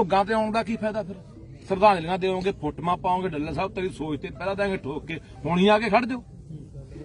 ਭੋਗਾਂ ਤੇ ਆਉਣ ਦਾ ਕੀ ਫਾਇਦਾ ਫਿਰ? ਸ਼ਰਧਾਂਜਲੀਆਂ ਦੇਵੋਗੇ ਫੋਟੋਆਂ ਪਾਓਗੇ, ਡੱਲਾ ਸਾਹਿਬ ਤੇਰੀ ਸੋਚ ਤੇ ਪਹਿਲਾਂ ਦਾਂਗੇ ਠੋਕ ਕੇ ਹੁਣ ਹੀ ਆ ਕੇ ਖੜ ਦਿਓ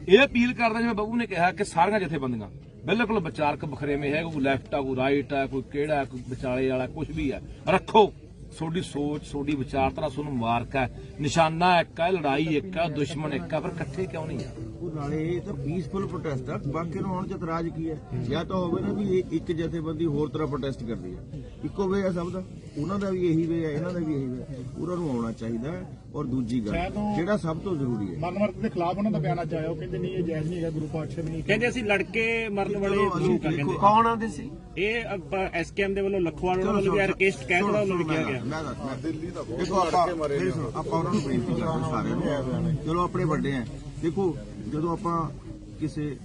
ਇਹ ਅਪੀਲ ਕਰਦਾ ਜਿਵੇਂ ਬੱਬੂ ਨੇ ਕਿਹਾ ਕਿ ਸਾਰੀਆਂ ਜਥੇਬੰਦੀਆਂ, ਬਿਲਕੁਲ ਵਿਚਾਰਕ ਬਖਰੇਵੇਂ ਹੈ, ਕੋਈ ਲੈਫਟ ਆ, ਕੋਈ ਰਾਈਟ ਆ, ਕੋਈ ਕਿਹੜਾ, ਕੋਈ ਵਿਚਾਲੇ ਵਾਲਾ ਕੁਝ ਵੀ ਆ, ਰੱਖੋ। ਤੁਹਾਡੀ ਸੋਚ ਤੁਹਾਡੀ ਵਿਚਾਰਧਾਰਾ ਤੁਹਾਨੂੰ ਮੁਬਾਰਕ ਹੈ। ਨਿਸ਼ਾਨਾ ਇੱਕ ਹੈ ਲੜਾਈ ਇੱਕ ਹੈ ਦੁਸ਼ਮਣ ਇੱਕ ਹੈ ਪਰ ਇਕੱਠੇ ਕਿਉਂ ਨਹੀਂ ਆ ਉਹ ਨਾਲੇ ਇਹ ਤਾਂ ਪੀਸਫੁਲ ਪ੍ਰੋਟੈਸਟ ਆ। ਬਾਕੀ ਨੂੰ ਹੁਣ ਚ ਇਤਰਾਜ਼ ਕੀ ਹੈ? ਜਾਂ ਤਾਂ ਹੋਵੇ ਨਾ ਵੀ ਇਹ ਇੱਕ ਜਥੇਬੰਦੀ ਹੋਰ ਤਰ੍ਹਾਂ ਪ੍ਰੋਟੈਸਟ ਕਰਦੀ ਹੈ। ਇੱਕੋ ਵੇ ਆ ਸਭ ਦਾ। ਉਹਨਾਂ ਦਾ ਵੀ ਇਹੀ ਵੇ ਹੈ ਇਹਨਾਂ ਦਾ ਵੀ ਇਹੀ ਵੇ ਹੈ ਉਹਨਾਂ ਨੂੰ ਆਉਣਾ ਚਾਹੀਦਾ ਹੈ। ਔਰ ਦੂਜੀ ਗੱਲ ਜਿਹੜਾ ਸਭ ਤੋਂ ਜ਼ਰੂਰੀ ਹੈ। ਮਨਮਰਦ ਦੇ ਖਿਲਾਫ ਉਹਨਾਂ ਦਾ ਬਿਆਨ ਅੱਜ ਆਇਆ। ਉਹ ਕਹਿੰਦੇ ਨਹੀਂ ਇਹ ਜਾਇਜ਼ ਨਹੀਂ ਹੈਗਾ ਗੁਰੂ ਪਾਤਸ਼ਾਹ ਵੀ ਨਹੀਂ ਕਹਿੰਦੇ ਅਸੀਂ ਲੜਕੇ ਮਰਨ ਵਾਲੇ ਚਲੋ ਅਸੀਂ ਲੋਕ ਆ ਕਹਿੰਦੇ। ਕੌਣ ਆਂਦੇ ਸੀ? ਇਹ ਐਸਕੇਐਮ ਦੇ ਵੱਲੋਂ ਲਖਵਾਲ ਉਹਨਾਂ ਵੱਲੋਂ ਵੀ ਰਿਕਵੈਸਟ ਕਹਿ ਥੋੜਾ ਵੱਲੋਂ ਲਿਖਿਆ ਗਿਆ। ਮੈਂ ਦੱਸ ਮੈਂ ਦਿੱਲੀ ਦਾ ਦੇਖੋ ਆਪਾਂ ਮੇਰੀ ਸੁਣੋ, ਆਪਾਂ ਉਹਨਾਂ ਨੂੰ ਬੇਨਤੀ ਕਰਦੇ ਸਾਰਿਆਂ ਨੂੰ। ਚਲੋ ਆਪਣੇ ਵੱਡੇ ਆ ਦੇਖੋ ਜਦੋਂ ਆਪਾਂ ਕਿਸੇ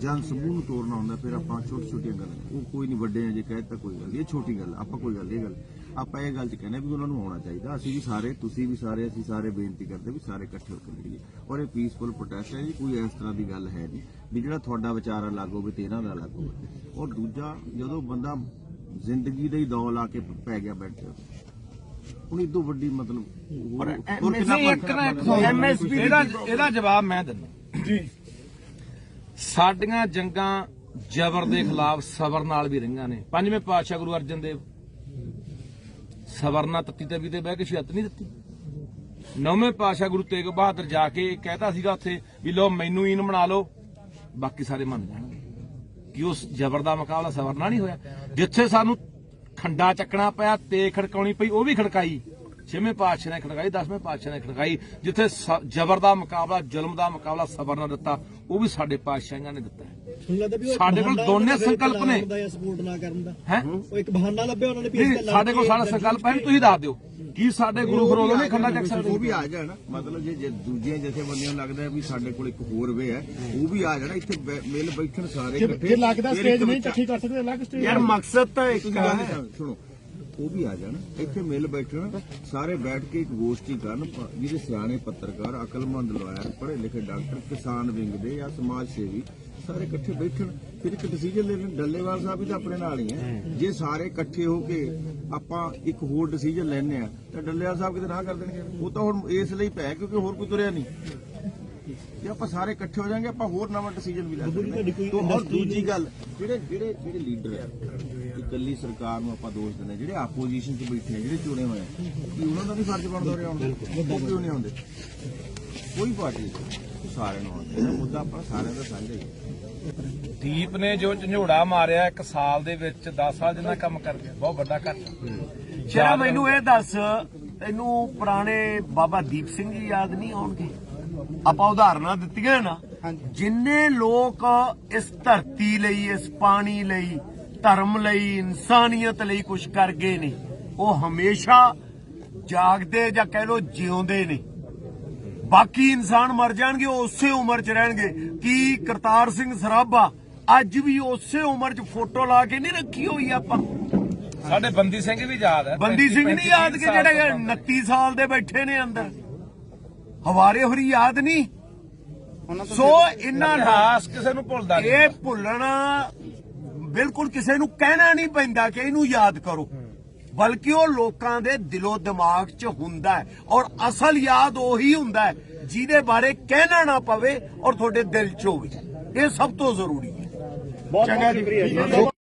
ਜਨ ਸਮੂਹ ਨੂੰ ਤੋੜਨਾ ਹੁੰਦਾ ਫਿਰ ਆਪਾਂ ਛੋਟੀ ਛੋਟੀਆਂ ਗੱਲਾਂ। ਉਹ ਕੋਈ ਨਹੀਂ ਵੱਡੇ ਆ ਜੇ ਕਹੇ ਤਾਂ ਕੋਈ ਗੱਲ ਇਹ ਛੋਟੀ ਗੱਲ ਆਪਾਂ ਕੋਈ ਗੱਲ ਇਹ ਗੱਲ। ਆਪਾਂ ਇਹ ਗੱਲ ਚ ਕਹਿੰਦੇ ਵੀ ਉਹਨਾਂ ਨੂੰ ਆਉਣਾ ਚਾਹੀਦਾ। ਅਸੀਂ ਵੀ ਸਾਰੇ ਤੁਸੀਂ ਵੀ ਸਾਰੇ ਅਸੀਂ ਸਾਰੇ ਬੇਨਤੀ ਕਰਦੇ ਵੀ ਸਾਰੇ ਇਕੱਠੇ ਹੋ ਕੇ ਲੜੀਏ। ਔਰ ਇਹ ਪੀਸਫੁਲ ਪ੍ਰੋਟੈਸਟ ਹੈ ਜੀ ਕੋਈ ਇਸ ਤਰ੍ਹਾਂ ਦੀ ਗੱਲ ਹੈ ਨਹੀਂ ਵੀ ਜਿਹੜਾ ਤੁਹਾਡਾ ਵਿਚਾਰ ਅਲੱਗ ਹੋਵੇ ਤੇ ਇਹਨਾਂ ਦਾ ਅਲੱਗ ਹੋਵੇ। ਔਰ ਦੂਜਾ ਜਦੋਂ ਬੰਦਾ ਜ਼ਿੰਦਗੀ ਦੇ ਹੀ ਦੌ ਲਾ ਕੇ ਪੈ ਗਿਆ ਬੈਠ ਤੇ ਹੁਣ ਇਦੋਂ ਵੱਡੀ ਮਤਲਬ ਹੋਰ ਹੋਰ ਕਿੰਨਾ ਨਹੀਂ, ਇੱਕ ਨਾ ਇੱਕ ਐਮਐਸਪੀ ਇਹਦਾ ਇਹਦਾ ਜਵਾਬ ਮੈਂ ਦਿੰਦਾ। ਜੀ। ਸਾਡੀਆਂ ਜੰਗਾਂ ਜ਼ਬਰ ਦੇ ਖਿਲਾਫ ਸਬਰ ਨਾਲ ਵੀ ਰਹੀਆਂ ਨੇ। ਪੰਜਵੇਂ ਪਾਤਸ਼ਾਹ ਗੁਰੂ ਅਰਜਨ ਦੇਵ ਸਬਰ ਨਾਲ ਤੱਤੀ ਤਵੀ ਤੇ ਬਹਿ ਕੇ ਸ਼ਹਾਦਤ ਨਹੀਂ ਦਿੱਤੀ। ਨੌਵੇਂ ਪਾਤਸ਼ਾਹ ਗੁਰੂ ਤੇਗ ਬਹਾਦਰ ਜਾ ਕੇ ਕਹਿਤਾ ਸੀਗਾ ਉੱਥੇ ਵੀ ਲੋ ਮੈਨੂੰ ਈਨ ਬਣਾ ਲਓ ਬਾਕੀ ਸਾਰੇ ਮੰਨ ਜਾਣਗੇ। ਕਿ ਉਸ ਜ਼ਬਰ ਦਾ ਮੁਕਾਬਲਾ ਸਬਰ ਨਾਲ ਨਹੀਂ ਹੋਇਆ। ਜਿੱਥੇ ਸਾਨੂੰ ਖੰਡਾ ਚੱਕਣਾ ਪਿਆ ਤੇ ਖੜਕਾਉਣੀ ਪਈ ਉਹ ਵੀ ਖੜਕਾਈ। ਛੇਵੇਂ ਪਾਤਸ਼ਾਹ ਨੇ ਖੜਕਾਈ ਦਸਵੇਂ ਪਾਤਸ਼ਾਹ ਨੇ ਖੜਕਾਈ ਜਿੱਥੇ ਜ਼ਬਰ ਦਾ ਮੁਕਾਬਲਾ ਜ਼ੁਲਮ ਦਾ ਮੁਕਾਬਲਾ ਸਬਰ ਨਾਲ ਦਿੱਤਾ ਉਹ ਵੀ ਸਾਡੇ ਪਾਤਸ਼ਾਹਾਂ ਨੇ ਦਿੱਤਾ ਸਾਡੇ ਕੋਲ ਦੋਨੇ ਸੰਕਲਪ ਨੇ। ਸਪੋਰਟ ਨਾ ਕਰਨ ਦਾ। ਹੈ? ਉਹ ਇੱਕ ਬਹਾਨਾ ਲੱਭਿਆ ਉਹਨਾਂ ਨੇ ਨਹੀਂ ਸਾਡੇ ਕੋਲ ਸਾਡਾ ਸੰਕਲਪ ਹੈ ਤੁਸੀਂ ਦੱਸ ਦਿਓ ਕੀ ਸਾਡੇ ਗੁਰੂ ਖਰੋਲੋ ਨੇ ਖੰਡਾ ਚੱਕ ਉਹ ਸਕਦੇ ਵੀ ਆ ਜਾਣ ਮਤਲਬ ਜੇ ਜੇ ਦੂਜੀਆਂ ਜਥੇਬੰਦੀਆਂ ਨੂੰ ਲੱਗਦਾ ਵੀ ਸਾਡੇ ਕੋਲ ਇੱਕ ਹੋਰ ਵੇ ਹੈ ਉਹ ਵੀ ਆ ਜਾਣਾ ਇੱਥੇ ਮਿਲ ਬੈਠਣ ਸਾਰੇ ਇਕੱਠੇ। ਜੇ ਲੱਗਦਾ ਸਟੇਜ ਨਹੀਂ ਇਕੱਠੀ ਕਰ ਸਕਦੇ ਅਲੱਗ ਸਟੇਜ ਯਾਰ ਮਕਸਦ ਤਾਂ ਇੱਕ ਗੱਲ ਹੈ ਸੁਣੋ ਉਹ ਵੀ ਆ ਜਾਣ। ਇੱਥੇ ਮਿਲ ਬੈਠਣ ਸਾਰੇ ਬੈਠ ਕੇ ਇੱਕ ਗੋਸ਼ਟੀ ਕਰਨ ਜਿਹਦੇ ਸਿਆਣੇ ਪੱਤਰਕਾਰ ਅਕਲਮੰਦ ਲਾਇਰ ਪੜ੍ਹੇ ਲਿਖੇ ਡਾਕਟਰ ਕਿਸਾਨ ਵਿੰਗ ਦੇ ਜਾਂ ਸਮਾਜ ਸੇਵੀ ਸਾਰੇ ਇਕੱਠੇ ਬੈਠਣ। ਫਿਰ ਇੱਕ ਡਿਸੀਜਨ ਲੈਣ ਡੱਲੇਵਾਲ ਸਾਹਿਬ ਵੀ ਤਾਂ ਆਪਣੇ ਨਾਲ ਹੀ ਹੈ। ਜੇ ਸਾਰੇ ਇਕੱਠੇ ਹੋ ਕੇ ਆਪਾਂ ਇੱਕ ਹੋਰ ਡਿਸੀਜਨ ਲੈਣੇ ਆ ਤਾਂ ਡੱਲੇਵਾਲ ਸਾਹਿਬ ਕਿਤੇ ਨਾ ਕਰ ਦੇਣਗੇ। ਉਹ ਤਾਂ ਹੁਣ ਇਸ ਲਈ ਪੈ ਕਿਉਂਕਿ ਹੋਰ ਕੋਈ ਤੁਰਿਆ ਨਹੀਂ। ਜੇ ਆਪਾਂ ਸਾਰੇ ਇਕੱਠੇ ਹੋ ਜਾਾਂਗੇ ਆਪਾਂ ਹੋਰ ਨਵਾਂ ਡਿਸੀਜਨ ਵੀ ਲੈ ਸਕਦੇ ਹਾਂ। ਔਰ ਦੂਜੀ ਗੱਲ ਜਿਹੜੇ ਜਿਹੜੇ ਜਿਹੜੇ ਲੀਡਰ ਆ ਇਕੱਲੀ ਸਰਕਾਰ ਨੂੰ ਆਪਾਂ ਦੋਸ਼ ਦਿੰਦੇ ਜਿਹੜੇ ਆਪੋਜੀਸ਼ਨ 'ਚ ਬੈਠੇ ਆ ਜਿਹੜੇ ਚੁਣੇ ਹੋਏ ਆ ਕਿ ਉਹਨਾਂ ਦਾ ਵੀ ਫਰਜ਼ ਬਣਦਾ ਰਿਹਾ ਆਉਣਾ ਉਹ ਕਿਉਂ ਨਹੀਂ ਆਉਂਦੇ? ਕੋਈ ਪਾਰਟੀ ਸਾਰਿਆਂ ਨੂੰ ਆਉਂਦੇ ਮੁੱਦਾ ਆਪਾਂ ਸਾਰਿਆਂ ਦਾ ਸਾਂਝਾ ਹੀ ਦੀਪ ਨੇ ਜੋ ਝੰਡੋੜਾ ਮਾਰਿਆ ਇੱਕ ਸਾਲ ਦੇ ਵਿੱਚ 10 ਸਾਲ ਜਿੰਨਾ ਕੰਮ ਕਰ ਗਿਆ। ਬਹੁਤ ਵੱਡਾ ਘੱਟ ਸ਼ਰਾ ਮੈਨੂੰ ਇਹ ਦੱਸ ਤੈਨੂੰ ਪੁਰਾਣੇ ਬਾਬਾ ਦੀਪ ਸਿੰਘ ਜੀ ਯਾਦ ਨਹੀਂ ਆਉਣਗੇ? ਆਪਾਂ ਉਦਾਹਰਨਾਂ ਦਿੱਤੀਆਂ ਨਾ। ਜਿੰਨੇ ਲੋਕ ਇਸ ਧਰਤੀ ਲਈ ਇਸ ਪਾਣੀ ਲਈ ਧਰਮ ਲਈ ਇਨਸਾਨੀਅਤ ਲਈ ਕੁਝ ਕਰ ਗਏ ਨੇ ਉਹ ਹਮੇਸ਼ਾ ਜਾਗਦੇ ਜਾਂ ਕਹਿ ਲੋ ਜਿਉਂਦੇ ਨੇ ਬਾਕੀ ਇਨਸਾਨ ਮਰ ਜਾਣਗੇ ਉਸੇ ਉਮਰ 'ਚ ਰਹਿਣਗੇ। ਕੀ ਕਰਤਾਰ ਸਿੰਘ ਸਰਾਭਾ ਅੱਜ ਵੀ ਉਸੇ ਉਮਰ 'ਚ ਫੋਟੋ ਲਾ ਕੇ ਨਹੀਂ ਰੱਖੀ ਹੋਈ ਆਪਾਂ? ਸਾਡੇ ਬੰਦੀ ਸਿੰਘ ਵੀ ਯਾਦ ਹੈ ਬੰਦੀ ਸਿੰਘ 35 ਨਹੀਂ ਯਾਦ ਕਿ ਜਿਹੜੇ 29 ਸਾਲ ਦੇ ਬੈਠੇ ਨੇ ਅੰਦਰ? ਹਵਾਰੇ ਹੋਰੀ ਯਾਦ ਨਹੀਂ? ਸੋ ਇਹਨਾਂ ਇਤਿਹਾਸ ਕਿਸੇ ਨੂੰ ਭੁੱਲਦਾ ਨਹੀਂ। ਇਹ ਭੁੱਲਣਾ ਬਿਲਕੁਲ ਕਿਸੇ ਨੂੰ ਕਹਿਣਾ ਨਹੀਂ ਪੈਂਦਾ ਕਿ ਇਹਨੂੰ ਯਾਦ ਕਰੋ। ਬਲਕਿ ਉਹ ਲੋਕਾਂ ਦੇ ਦਿਲੋਂ ਦਿਮਾਗ 'ਚ ਹੁੰਦਾ ਹੈ ਔਰ ਅਸਲ ਯਾਦ ਉਹੀ ਹੁੰਦਾ ਹੈ ਜਿਹਦੇ ਬਾਰੇ ਕਹਿਣਾ ਨਾ ਪਵੇ ਔਰ ਤੁਹਾਡੇ ਦਿਲ 'ਚ ਹੋਵੇ। ਇਹ ਸਭ ਤੋਂ ਜ਼ਰੂਰੀ ਹੈ। ਬਹੁਤ ਸ਼ੁਕਰੀਆ ਜੀ।